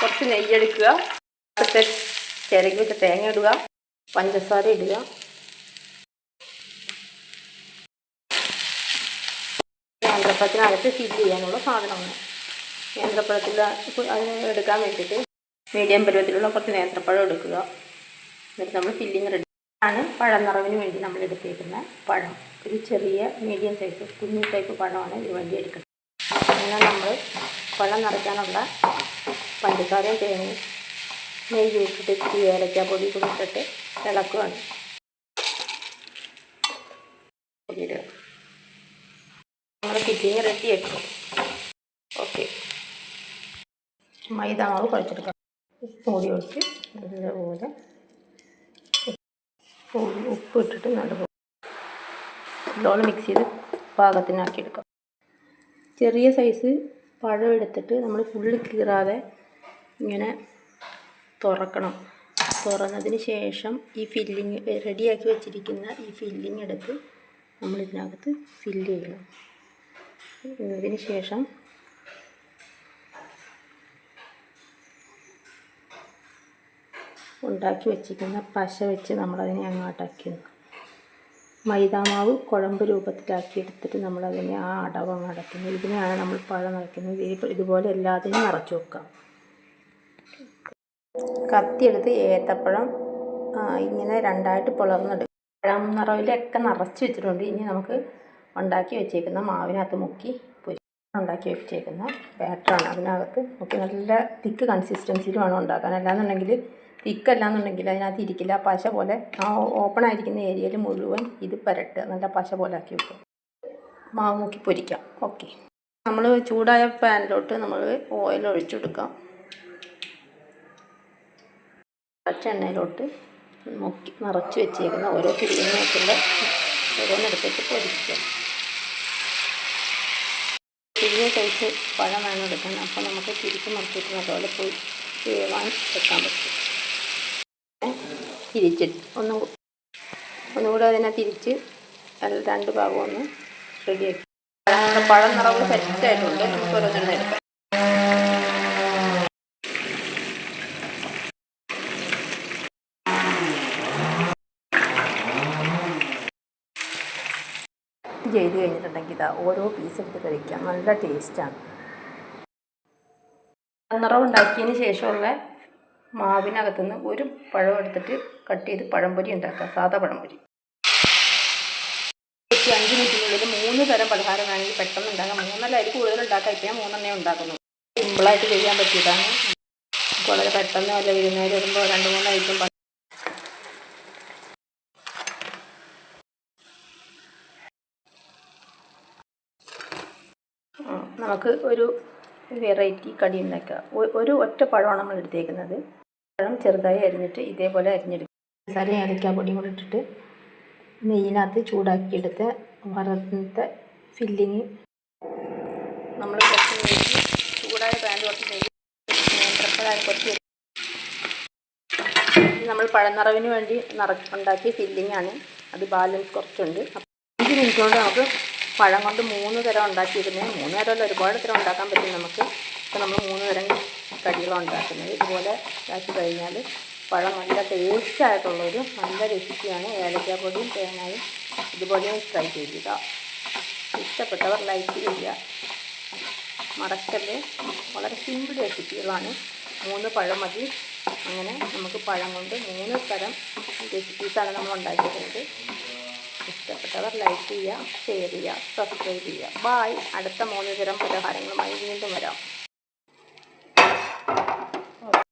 കുറച്ച് നെയ്യെടുക്കുക. അടുത്ത ചിരകി വെച്ച തേങ്ങ ഇടുക. പഞ്ചസാര ഇടുക. നേന്ത്രപ്പഴത്തിനകത്ത് ഫില്ല് ചെയ്യാനുള്ള സാധനമാണ്. നേന്ത്രപ്പഴത്തിൽ അതിന് എടുക്കാൻ വേണ്ടിയിട്ട് മീഡിയം പരുവത്തിലുള്ള കുറച്ച് നേന്ത്രപ്പഴം എടുക്കുക. എന്നിട്ട് നമ്മൾ ഫില്ലിങ് റെഡി ആണ് പഴം നിറവിന് വേണ്ടി നമ്മൾ എടുത്തേക്കുന്ന പഴം. ഒരു ചെറിയ മീഡിയം സൈസ് കുഞ്ഞു ടൈപ്പ് പഴമാണ് ഇതിന് വേണ്ടി എടുക്കുന്നത്. അങ്ങനെ നമ്മൾ പഴം നിറയ്ക്കാനുള്ള പഞ്ചസാരയും തേങ്ങയും നെയ്യ് ഇട്ടിട്ട് ഇച്ചിരി ഏലക്ക പൊടി കൂടി ഇട്ടിട്ട് ഇളക്കുകയാണ് പൊടിയിടുക. നമ്മൾ ഫില്ലിങ് റെഡി ആക്കും. ഓക്കെ മൈദ മാവ് കുഴച്ചെടുക്കാം ഉപ്പ് കൂടി ഒഴിച്ച് നല്ലപോലെ ഉപ്പ് ഇട്ടിട്ട് നല്ലപോലെ നല്ലോണം മിക്സ് ചെയ്ത് പാകത്തിനാക്കിയെടുക്കാം. ചെറിയ സൈസ് പഴം എടുത്തിട്ട് നമ്മൾ ഫുള്ള് കീറാതെ ഇങ്ങനെ തുറക്കണം. തുറന്നതിന് ശേഷം ഈ ഫില്ലിങ് റെഡിയാക്കി വെച്ചിരിക്കുന്ന ഈ ഫില്ലിങ് എടുത്ത് നമ്മൾ ഇതിനകത്ത് ഫില്ല് ചെയ്യണം. ഇതിന് ശേഷം ഉണ്ടാക്കി വെച്ചിരിക്കുന്ന പശ വെച്ച് നമ്മളതിനെ അങ്ങോട്ടാക്കി മൈദാമാവ് കുഴമ്പ് രൂപത്തിലാക്കി എടുത്തിട്ട് നമ്മളതിനെ ആ അടവ് അങ്ങ് അടയ്ക്കുന്നു. ഇതിനെയാണ് നമ്മൾ പഴം നിറയ്ക്കുന്നത്. ഇത് ഇതുപോലെ എല്ലാത്തിനും നിറച്ച് വെക്കാം. കത്തിയെടുത്ത് ഏത്തപ്പഴം ഇങ്ങനെ രണ്ടായിട്ട് പിളർന്നെടുക്കും പഴം നിറവിലൊക്കെ നിറച്ച് വെച്ചിട്ടുണ്ട്. ഇനി നമുക്ക് ഉണ്ടാക്കി വെച്ചേക്കുന്ന മാവിനകത്ത് മുക്കി പൊരി ഉണ്ടാക്കി വെച്ചേക്കുന്ന ബാറ്ററാണ് അതിനകത്ത് മുക്കി നല്ല തിക്ക് കൺസിസ്റ്റൻസിയിൽ വേണം ഉണ്ടാക്കാൻ. അല്ലാന്നുണ്ടെങ്കിൽ തിക്കല്ലാന്നുണ്ടെങ്കിൽ അതിനകത്ത് ഇരിക്കില്ല. പശ പോലെ ആ ഓപ്പൺ ആയിരിക്കുന്ന ഏരിയയിൽ മുഴുവൻ ഇത് പരട്ട് നല്ല പശ പോലെ ആക്കി വെക്കും മാവ് മുക്കി പൊരിക്കാം. ഓക്കെ നമ്മൾ ചൂടായ പാനിലോട്ട് നമ്മൾ ഓയിൽ ഒഴിച്ചെടുക്കാം പച്ച എണ്ണയിലോട്ട് മുക്കി നിറച്ച് വെച്ചേക്കുന്ന ഓരോ ഫില്ലിങ്ങായിട്ടുള്ള ഓരോന്നെടുത്തിട്ട് പൊരിക്കാം ചെറിയ സൈസ് പഴം വേണം എടുക്കാൻ അപ്പോൾ നമുക്ക് തിരിച്ച് മറിച്ചിട്ട് നല്ലപോലെ പോയി വേവാൻ വെക്കാൻ പറ്റും. തിരിച്ചിട്ട് ഒന്നും ഒന്നുകൂടെ അതിനെ തിരിച്ച് രണ്ട് ഭാഗം ഒന്ന് റെഡിയാക്കി പഴം നിറവ് സെറ്റായിട്ടുണ്ട് നമുക്ക് ഓരോന്നിരുന്ന് എടുക്കാം ചെയ്ത് കഴിഞ്ഞിട്ടുണ്ടെങ്കിൽ ഇതാ ഓരോ പീസ് എടുത്ത് കഴിക്കാം. നല്ല ടേസ്റ്റാണ് നിറം ഉണ്ടാക്കിയതിന് ശേഷമുള്ള മാവിനകത്തുനിന്ന് ഒരു പഴം എടുത്തിട്ട് കട്ട് ചെയ്ത് പഴംപൊരി ഉണ്ടാക്കുക. സാധാ പഴംപൊരി. അഞ്ച് മിനിറ്റിനുള്ളിൽ മൂന്ന് തരം പലഹാരം വേണമെങ്കിൽ പെട്ടെന്ന് ഉണ്ടാക്കാം. മൂന്നല്ല അതിൽ കൂടുതൽ ഉണ്ടാക്കാം ഇപ്പം ഞാൻ മൂന്നെണ്ണേ ഉണ്ടാക്കുന്നു. സിമ്പിളായിട്ട് ചെയ്യാൻ പറ്റിയതാണ്. വളരെ പെട്ടെന്ന് വല്ല വിരുന്നേരം വരുമ്പോൾ രണ്ട് മൂന്ന് നമുക്ക് ഒരു വെറൈറ്റി കടി ഉണ്ടാക്കുക. ഒരു ഒറ്റ പഴമാണ് നമ്മൾ എടുത്തേക്കുന്നത്. പഴം ചെറുതായി അരിഞ്ഞിട്ട് ഇതേപോലെ അരിഞ്ഞെടുക്കുക. മസാല ഏലക്ക പൊടിയും കൂടി ഇട്ടിട്ട് നെയ്യിനകത്ത് ചൂടാക്കിയെടുത്ത് വറുത്ത ഫില്ലിങ് നമ്മൾ കുറച്ച് ചൂടായ പാൻ കുറച്ച് നെയ്യ് കുറച്ച് നമ്മൾ പഴനിറവിന് വേണ്ടി നിറ ഉണ്ടാക്കിയ ഫില്ലിങ്ങാണ് അത് ബാലൻസ് കുറച്ചുണ്ട്. അഞ്ച് മിനിറ്റ് കൊണ്ട് നമുക്ക് പഴം കൊണ്ട് മൂന്ന് തരം ഉണ്ടാക്കിയിരുന്നത് മൂന്ന് തരമല്ല ഒരുപാട് തരം ഉണ്ടാക്കാൻ പറ്റും നമുക്ക്. ഇപ്പോൾ നമ്മൾ മൂന്ന് തരം കടികളാണ് ഉണ്ടാക്കുന്നത്. ഇതുപോലെ ഇതാക്കി കഴിഞ്ഞാൽ പഴം നല്ല ടേസ്റ്റ് ആയിട്ടുള്ളൊരു നല്ല റെസിപ്പിയാണ് ഏലക്കാപ്പൊടിയും തേങ്ങയും ഇതുപോലെ ട്രൈ ചെയ്യുക ഇഷ്ടപ്പെട്ടവർ ലൈക്ക് ചെയ്യുക. മറക്കൽ വളരെ സിമ്പിൾ റെസിപ്പികളാണ് മൂന്ന് പഴം മതി. അങ്ങനെ നമുക്ക് പഴം കൊണ്ട് മൂന്ന് തരം റെസിപ്പീസാണ് നമ്മൾ ഉണ്ടാക്കിയിട്ടുള്ളത്. ഇഷ്ടപ്പെട്ടവർ ലൈക്ക് ചെയ്യുക ഷെയർ ചെയ്യുക സബ്സ്ക്രൈബ് ചെയ്യുക ബായ് അടുത്ത മൂന്ന് തരം പലഹാരങ്ങളുമായി വീണ്ടും വരാം.